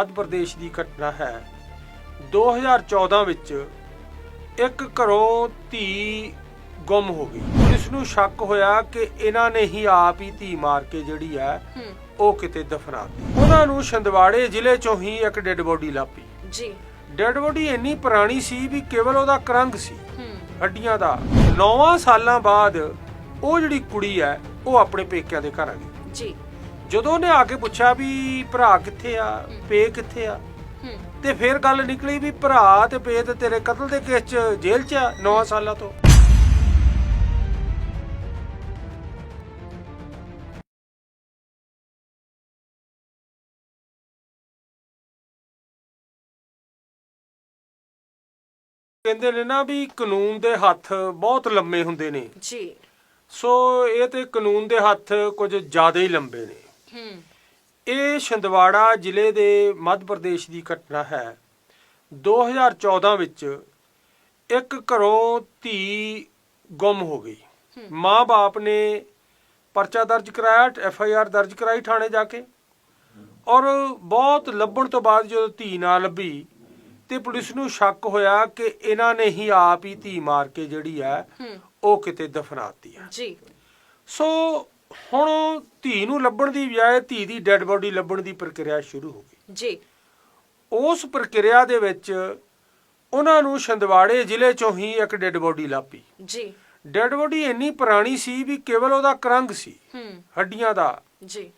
ਮੱਧ ਪ੍ਰਦੇਸ਼ ਦੀ ਘਟਨਾ ਹੈ। 2014 ਵਿੱਚ ਇੱਕ ਘਰੋਂ ਧੀ ਗੁੰਮ ਹੋ ਗਈ। ਪੁਲਿਸ ਨੂੰ ਸ਼ੱਕ ਹੋਇਆ ਕਿ ਇਹਨਾਂ ਨੇ ਹੀ ਆਪ ਹੀ ਧੀ ਮਾਰ ਕੇ ਜਿਹੜੀ ਹੈ ਉਹ ਕਿਤੇ ਦਫਨਾ ਦਿੱਤੀ। ਉਹਨਾਂ ਨੂੰ ਛੰਦਵਾੜੇ ਜ਼ਿਲ੍ਹੇ ਚੋਂ ਹੀ ਇੱਕ ਡੈੱਡ ਬੋਡੀ ਲੱਭੀ। ਜੀ। ਡੈੱਡ ਬੋਡੀ ਇੰਨੀ ਪੁਰਾਣੀ ਸੀ ਵੀ ਕੇਵਲ ਉਹਦਾ ਕਰੰਗ ਸੀ। ਹੱਡੀਆਂ ਦਾ। 9 ਸਾਲਾਂ ਬਾਅਦ ਉਹ ਜਿਹੜੀ ਕੁੜੀ ਹੈ ਉਹ ਆਪਣੇ ਪੇਕਿਆਂ ਦੇ ਘਰ ਆ ਗਈ। ਜੀ। ਜਦੋਂ ਉਹਨੇ ਆ ਕੇ ਪੁੱਛਿਆ ਵੀ ਭਰਾ ਕਿੱਥੇ ਆ ਪੇ ਕਿੱਥੇ ਆ ਤੇ ਫਿਰ ਗੱਲ ਨਿਕਲੀ ਵੀ ਭਰਾ ਤੇ ਪੇ ਤੇ ਤੇਰੇ ਕਤਲ ਦੇ ਕੇਸ 'ਚ ਜੇਲ੍ਹ 'ਚ ਆ 9 ਸਾਲਾਂ ਤੋਂ। ਕਹਿੰਦੇ ਨੇ ਨਾ ਵੀ ਕਾਨੂੰਨ ਦੇ ਹੱਥ ਬਹੁਤ ਲੰਮੇ ਹੁੰਦੇ ਨੇ। ਜੀ। ਸੋ ਇਹ ਤੇ ਕਾਨੂੰਨ ਦੇ ਹੱਥ ਕੁਝ ਜ਼ਿਆਦਾ ਹੀ ਲੰਬੇ ਨੇ। ਇਹ ਛੰਦਵਾੜਾ ਜ਼ਿਲ੍ਹੇ ਦੇ ਮੱਧ ਪ੍ਰਦੇਸ਼ ਦੀ ਘਟਨਾ ਹੈ। 2014 ਵਿੱਚ ਇੱਕ ਘਰੋਂ ਧੀ ਗੁੰਮ ਹੋ ਗਈ। ਮਾਂ-ਬਾਪ ਨੇ ਪਰਚਾ ਦਰਜ ਕਰਾਇਆ ਐਫ ਆਈ ਆਰ ਦਰਜ ਕਰਾਈ ਥਾਣੇ ਜਾ ਕੇ। ਔਰ ਬਹੁਤ ਲੱਭਣ ਤੋਂ ਬਾਅਦ ਜਦੋਂ ਧੀ ਨਾ ਲੱਭੀ ਤੇ ਪੁਲਿਸ ਨੂੰ ਸ਼ੱਕ ਹੋਇਆ ਕਿ ਇਹਨਾਂ ਨੇ ਹੀ ਆਪ ਹੀ ਧੀ ਮਾਰ ਕੇ ਜਿਹੜੀ ਹੈ। ਉਹ ਕਿਤੇ ਦਫਨਾਤੀ ਹੈ। ਜੀ। ਸੋ ਹੁਣ ਧੀ ਨੂੰ ਲੱਭਣ ਦੀ ਬਜਾਏ ਧੀ ਦੀ ਡੈੱਡ ਬੋਡੀ ਲੱਭਣ ਦੀ ਪ੍ਰਕਿਰਿਆ ਸ਼ੁਰੂ ਹੋ ਗਈ। ਜੀ। ਉਸ ਪ੍ਰਕਿਰਿਆ ਦੇ ਵਿੱਚ ਉਹਨਾਂ ਨੂੰ ਛੰਦਵਾੜੇ ਜ਼ਿਲ੍ਹੇ ਚੋਂ ਹੀ ਇੱਕ ਡੈੱਡ ਬੋਡੀ ਲੱਭੀ। ਜੀ। ਡੈੱਡ ਬੋਡੀ ਇੰਨੀ ਪੁਰਾਣੀ ਸੀ ਵੀ ਕੇਵਲ ਉਹਦਾ ਕਰੰਗ ਸੀ ਹੂੰ। ਹੱਡੀਆਂ ਦਾ। ਜੀ।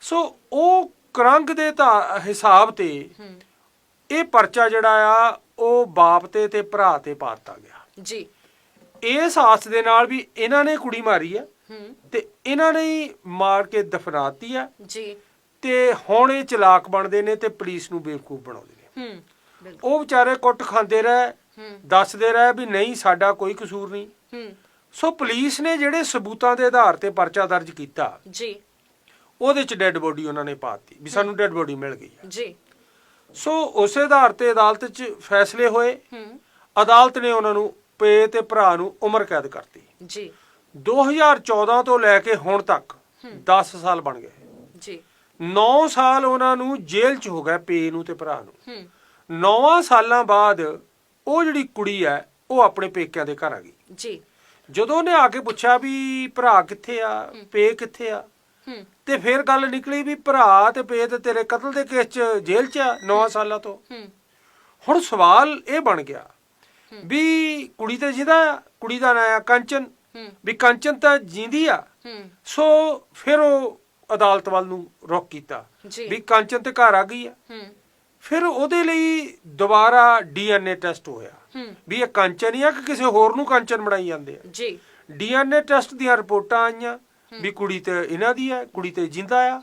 ਸੋ ਉਹ ਕਰੰਗ ਦੇ ਤਾਂ ਹਿਸਾਬ ਤੇ ਹੂੰ। ਇਹ ਪਰਚਾ ਜਿਹੜਾ ਆ ਉਹ ਬਾਪ ਤੇ ਤੇ ਭਰਾ ਤੇ ਪਾਤਾ ਗਿਆ। ਜੀ। ਇਸ ਆਸ ਦੇ ਨਾਲ ਵੀ ਇਹਨਾਂ ਨੇ ਕੁੜੀ ਮਾਰੀ ਆ। ਤੇ ਇਹਨਾਂ ਨੇ ਮਾਰ ਕੇ ਦਫਨਾਤੀ ਆ। ਜੀ। ਤੇ ਹੁਣ ਇਹ ਚਲਾਕ ਬਣਦੇ ਨੇ ਤੇ ਪੁਲਿਸ ਨੂੰ ਬੇਵਕੂਫ ਬਣਾਉਂਦੇ ਨੇ। ਹੂੰ ਬਿਲਕੁਲ। ਉਹ ਵਿਚਾਰੇ ਕੁੱਟ ਖਾਂਦੇ ਰਹੇ ਹੂੰ। ਦੱਸਦੇ ਰਹੇ ਵੀ ਨਹੀਂ ਸਾਡਾ ਕੋਈ ਕਸੂਰ ਨਹੀਂ। ਹੂੰ। ਸੋ ਪੁਲਿਸ ਨੇ ਜਿਹੜੇ ਸਬੂਤਾਂ ਦੇ ਆਧਾਰ ਤੇ ਪਰਚਾ ਦਰਜ ਕੀਤਾ ਜੀ। ਉਹਦੇ ਚ ਡੈੱਡ ਬੋਡੀ ਉਹਨਾਂ ਨੇ ਪਾਤੀ ਵੀ ਸਾਨੂੰ ਡੈੱਡ ਬੋਡੀ ਮਿਲ ਗਈ ਹੈ ਜੀ। ਸੋ ਉਸੇ ਆਧਾਰ ਤੇ ਅਦਾਲਤ 'ਚ ਫੈਸਲੇ ਹੋਏ। ਹੂੰ। ਅਦਾਲਤ ਨੇ ਉਹਨਾਂ ਨੂੰ ਪੇ ਤੇ ਭਰਾ ਨੂੰ ਉਮਰ ਕੈਦ ਕਰਤੀ। ਜੀ। 2014 ਤੋਂ ਲੈ ਕੇ ਹੁਣ ਤੱਕ 10 ਸਾਲ ਬਣ ਗਏ। ਜੀ। 9 ਸਾਲ ਉਹਨਾਂ ਨੂੰ ਜੇਲ੍ਹ 'ਚ ਹੋ ਗਏ ਪੇ ਨੂੰ ਤੇ ਭਰਾ ਨੂੰ। ਹੂੰ। ਨੌਵਾਂ ਸਾਲਾਂ ਬਾਅਦ ਉਹ ਜਿਹੜੀ ਕੁੜੀ ਹੈ ਉਹ ਆਪਣੇ ਪੇਕਿਆਂ ਦੇ ਘਰ ਆ ਗਈ। ਜੀ। ਜਦੋਂ ਉਹਨੇ ਆ ਕੇ ਪੁੱਛਿਆ ਵੀ ਭਰਾ ਕਿੱਥੇ ਆ ਪੇ ਕਿੱਥੇ ਆ? ਤੇ ਫਿਰ ਗੱਲ ਨਿਕਲੀ ਵੀ ਭਰਾ ਤੇ ਪੇ ਤੇ ਤੇਰੇ ਕਤਲ ਦੇ ਕੇਸ 'ਚ ਜੇਲ੍ਹ 'ਚ ਆ 9 ਸਾਲਾਂ ਤੋਂ। ਹੂੰ। ਹੁਣ ਸਵਾਲ ਇਹ ਬਣ ਗਿਆ ਵੀ ਕੁੜੀ ਤੇ ਜਿਹਦਾ ਕੁੜੀ ਦਾ ਨਾਂ ਆ ਕੰਚਨ ਵੀ ਕੰਚਨ ਤਾਂ ਜਿੰਦੀ ਆ। ਸੋ ਫਿਰ ਉਹ ਅਦਾਲਤ ਵੱਲ ਨੂੰ ਰੁਖ ਕੀਤਾ। ਵੀ ਕੰਚਨ ਤੇ ਘਰ ਆ ਗਈ ਆ। ਫਿਰ ਉਹਦੇ ਲਈ ਦੁਬਾਰਾ ਡੀਐਨਏ ਟੈਸਟ ਹੋਇਆ। ਵੀ ਇਹ ਕੰਚਨ ਹੀ ਆ ਕਿ ਕਿਸੇ ਹੋਰ ਨੂੰ ਕੰਚਨ ਬਣਾਈ ਜਾਂਦੇ ਆ? ਜੀ। ਡੀਐਨਏ ਟੈਸਟ ਦੀਆਂ ਰਿਪੋਰਟਾਂ ਆਈਆਂ ਵੀ ਕੁੜੀ ਤੇ ਇਹਨਾਂ ਦੀ ਹੈ ਕੁੜੀ ਤੇ ਜਿੰਦਾ ਆ।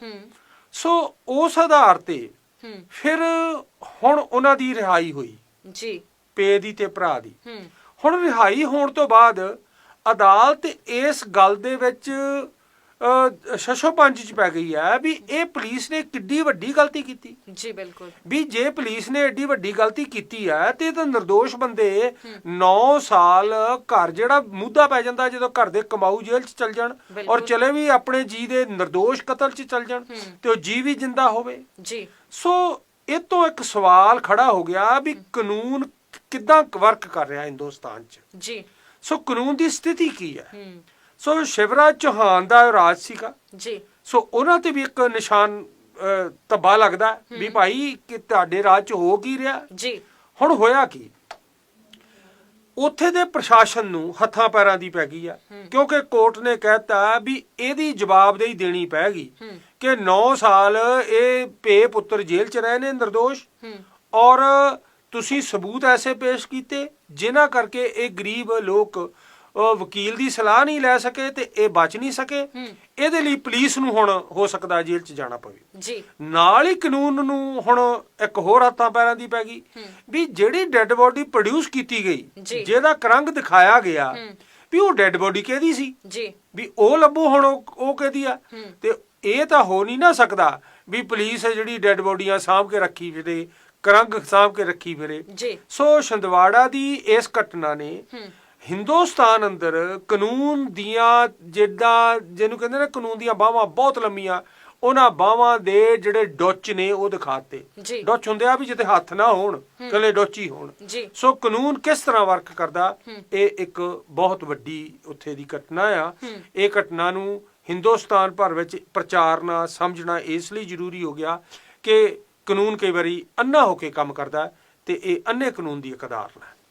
ਸੋ ਉਸ ਆਧਾਰ ਤੇ ਫਿਰ ਹੁਣ ਉਹਨਾਂ ਦੀ ਰਿਹਾਈ ਹੋਈ। ਜੀ। ਪੇ ਦੀ ਤੇ ਭਰਾ ਦੀ। ਹੁਣ ਰਿਹਾਈ ਹੋਣ ਤੋਂ ਬਾਅਦ ਅਦਾਲਤ ਇਸ ਗੱਲ ਦੇ ਵਿੱਚ ਸ਼ਸ਼ੋ ਪੰਜ ਚ ਪੈ ਗਈ ਹੈ ਵੀ ਇਹ ਪੁਲਿਸ ਨੇ ਕਿੱਡੀ ਵੱਡੀ ਗਲਤੀ ਕੀਤੀ। ਜੀ ਬਿਲਕੁਲ। ਵੀ ਜੇ ਪੁਲਿਸ ਨੇ ਐਡੀ ਵੱਡੀ ਗਲਤੀ ਕੀਤੀ ਹੈ ਤੇ ਤਾਂ નિર્ਦੋਸ਼ ਬੰਦੇ 9 ਸਾਲ ਘਰ ਜਿਹੜਾ ਮੁੱਦਾ ਪੈ ਜਾਂਦਾ ਜਦੋਂ ਘਰ ਦੇ ਕਮਾਊ ਜੇਲ੍ਹ ਚ ਚਲ ਜਾਣ ਔਰ ਚਲੇ ਵੀ ਆਪਣੇ ਜੀ ਦੇ ਨਿਰਦੋਸ਼ ਕਤਲ ਚ ਚਲ ਜਾਣ ਤੇ ਉਹ ਜੀ ਵੀ ਜਿੰਦਾ ਹੋਵੇ। ਜੀ। ਸੋ ਇਹ ਤੋਂ ਇੱਕ ਸਵਾਲ ਖੜਾ ਹੋ ਗਿਆ ਵੀ ਕਾਨੂੰਨ ਕਿੱਦਾਂ ਵਰਕ ਕਰ ਰਿਹਾ ਹਿੰਦੁਸਤਾਨ ਚ? ਜੀ। ਸੋ ਕਾਨੂੰਨ ਦੀ ਸਥਿਤੀ ਕੀ ਹੈ? ਸੋ ਸ਼ਿਵਰਾਜ ਚੌਹਾਨ ਦਾ ਰਾਜ ਸੀਗਾ। ਜੀ। ਸੋ ਉਹਨਾਂ ਤੇ ਵੀ ਇੱਕ ਨਿਸ਼ਾਨ ਧੱਬਾ ਲੱਗਦਾ ਵੀ ਭਾਈ ਕਿ ਤੁਹਾਡੇ ਰਾਜ 'ਚ ਹੋ ਕੀ ਰਿਹਾ? ਜੀ। ਹੁਣ ਹੋਇਆ ਕੀ? ਉੱਥੇ ਦੇ ਪ੍ਰਸ਼ਾਸਨ ਨੂੰ ਹੱਥਾਂ ਪੈਰਾਂ ਦੀ ਪੈ ਗਈ ਆ। ਕਿਉਂਕਿ ਕੋਰਟ ਨੇ ਕਹਿਤਾ ਵੀ ਇਹਦੀ ਜਵਾਬਦੇਹੀ ਦੇਣੀ ਪੈਗੀ ਹੂੰ। ਕਿ 9 ਸਾਲ ਇਹ ਪੇ ਪੁੱਤਰ ਜੇਲ੍ਹ 'ਚ ਰਹੇ ਨੇ ਨਿਰਦੋਸ਼ ਔਰ ਤੁਸੀਂ ਸਬੂਤ ਐਸੇ ਪੇਸ਼ ਕੀਤੇ ਜਿਨ੍ਹਾਂ ਕਰਕੇ ਇਹ ਗਰੀਬ ਲੋਕ ਵਕੀਲ ਦੀ ਸਲਾਹ ਨਹੀਂ ਲੈ ਸਕੇ ਤੇ ਇਹ ਬਚ ਨਹੀਂ ਸਕੇ? ਇਹਦੇ ਲਈ ਪੁਲਿਸ ਨੂੰ ਹੁਣ ਹੋ ਸਕਦਾ ਜੇਲ੍ਹ 'ਚ ਜਾਣਾ ਪਵੇ। ਜੀ। ਨਾਲ ਹੀ ਕਾਨੂੰਨ ਨੂੰ ਹੁਣ ਇੱਕ ਹੋਰ ਹੱਥਾਂ ਪੈਰਾਂ ਦੀ ਪੈ ਗਈ ਵੀ ਜਿਹੜੀ ਡੈੱਡ ਬੋਡੀ ਪ੍ਰੋਡਿਊਸ ਕੀਤੀ ਗਈ। ਜਿਹਦਾ ਕਰੰਗ ਦਿਖਾਇਆ ਗਿਆ ਵੀ ਉਹ ਡੈੱਡ ਬੋਡੀ ਕਿਹਦੀ ਸੀ? ਜੀ। ਵੀ ਉਹ ਲੱਭੋ ਹੁਣ ਉਹ ਕਿਹਦੀ ਆ? ਤੇ ਇਹ ਤਾਂ ਹੋ ਨਹੀਂ ਨਾ ਸਕਦਾ ਵੀ ਪੁਲਿਸ ਜਿਹੜੀ ਡੈੱਡ ਬੋਡੀਆਂ ਸਾਂਭ ਕੇ ਰੱਖੀ ਫਿਰੇ ਕਰੰਗ ਸਾਂਭ ਕੇ ਰੱਖੀ ਫਿਰੇ। ਜੀ। ਸੋ ਛੰਦਵਾੜਾ ਦੀ ਇਸ ਘਟਨਾ ਨੇ ਹਿੰਦੁਸਤਾਨ ਅੰਦਰ ਕਾਨੂੰਨ ਦੀਆਂ ਜਿੱਦਾਂ ਜਿਹਨੂੰ ਕਹਿੰਦੇ ਨੇ ਕਾਨੂੰਨ ਦੀਆਂ ਬਾਹਾਂ ਬਹੁਤ ਲੰਮੀਆਂ ਉਹਨਾਂ ਬਾਹਾਂ ਦੇ ਜਿਹੜੇ ਡੁੱਚ ਨੇ ਉਹ ਦਿਖਾਤੇ। ਡੁੱਚ ਹੁੰਦੇ ਆ ਵੀ ਜਿੱਤੇ ਹੱਥ ਨਾ ਹੋਣ ਕੱਲੇ ਡੁੱਚ ਹੋਣ। ਸੋ ਕਾਨੂੰਨ ਕਿਸ ਤਰ੍ਹਾਂ ਵਰਕ ਕਰਦਾ। ਇਹ ਇੱਕ ਬਹੁਤ ਵੱਡੀ ਉੱਥੇ ਦੀ ਘਟਨਾ ਆ। ਇਹ ਘਟਨਾ ਨੂੰ ਹਿੰਦੁਸਤਾਨ ਭਰ ਵਿੱਚ ਪ੍ਰਚਾਰਨਾ ਸਮਝਣਾ ਇਸ ਲਈ ਜ਼ਰੂਰੀ ਹੋ ਗਿਆ ਕਿ ਕਾਨੂੰਨ ਕਈ ਵਾਰੀ ਅੰਨਾ ਹੋ ਕੇ ਕੰਮ ਕਰਦਾ ਹੈ ਤੇ ਇਹ ਅੰਨੇ ਕਾਨੂੰਨ ਦੀ ਇੱਕ ਉਦਾਹਰਨ ਹੈ।